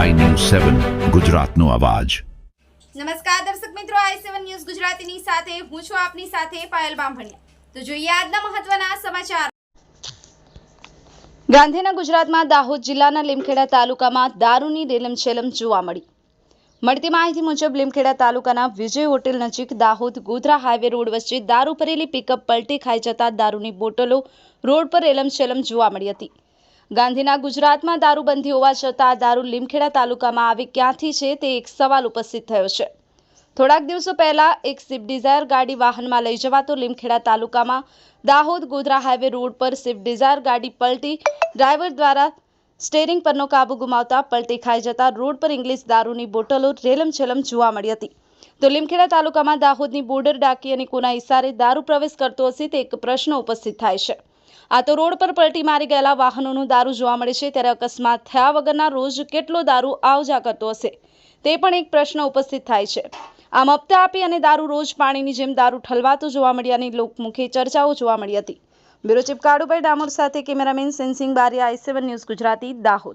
સેવન, ગુજરાતનો અવાજ. નમસ્કાર દર્શક મિત્રો, આઈ સેવન ન્યૂઝ ગુજરાતીની સાથે હું છું આપની સાથે પાયલ બામભણિયા. તો જોઈએ આજના મહત્વના સમાચાર. ગાંધીના ગુજરાતમાં દાહોદ જિલ્લાના લીમખેડા તાલુકામાં દારૂની રેલમછેલમ જોવા મળી. મળતી માહિતી મુજબ લીમખેડા તાલુકાના વિજય હોટેલ નજીક દાહોદ ગોધરા હાઈવે રોડ વચ્ચે દારૂ ભરેલી પિકઅપ પલટી ખાઈ જતા દારૂની બોટલો રોડ પર રેલમછેલમ જોવા મળી હતી. ગાંધીના ગુજરાતમાં દારૂબંધી હોવા છતાં દારૂ લીમખેડા તાલુકામાં આવી ક્યાંથી છે તે એક સવાલ ઉપસ્થિત થયો છે. થોડાક દિવસો પહેલા એક સ્વિફ્ટ ડિઝાયર ગાડી વાહનમાં લઈ જવાતો લીમખેડા તાલુકામાં દાહોદ ગોધરા હાઈવે રોડ પર સ્વિફ્ટ ડિઝાયર ગાડી પલટી ડ્રાઈવર દ્વારા સ્ટેરિંગ પરનો કાબુ ગુમાવતા પલટી ખાઈ જતા રોડ પર ઇંગ્લિશ દારૂની બોટલો રેલમછેલમ જોવા મળી હતી. તો લીમખેડા તાલુકામાં દાહોદની બોર્ડર ડાકી અને કોના ઇશારે દારૂ પ્રવેશ કરતો હશે તે એક પ્રશ્ન ઉપસ્થિત થાય છે. આ તો રોડ પર પલટી મારી ગયેલા વાહનોનું દારૂ જોવા મળે છે, ત્યારે અકસ્માત થયા વગરના રોજ કેટલો દારૂ આવ જા કરતો હશે? તે પણ એક પ્રશ્ન ઉપસ્થિત થાય છે. આમ હપ્તા આપી અને દારૂ રોજ પાણીની જેમ દારૂ ઠલવાતો જોવા મળ્યાની લોકમુખે ચર્ચાઓ જોવા મળી હતી. બ્યુરો ચીફ કાળુભાઈ ડામોર સાથે cameraman Sensing Bariya, I seven news Gujarati, Dahod.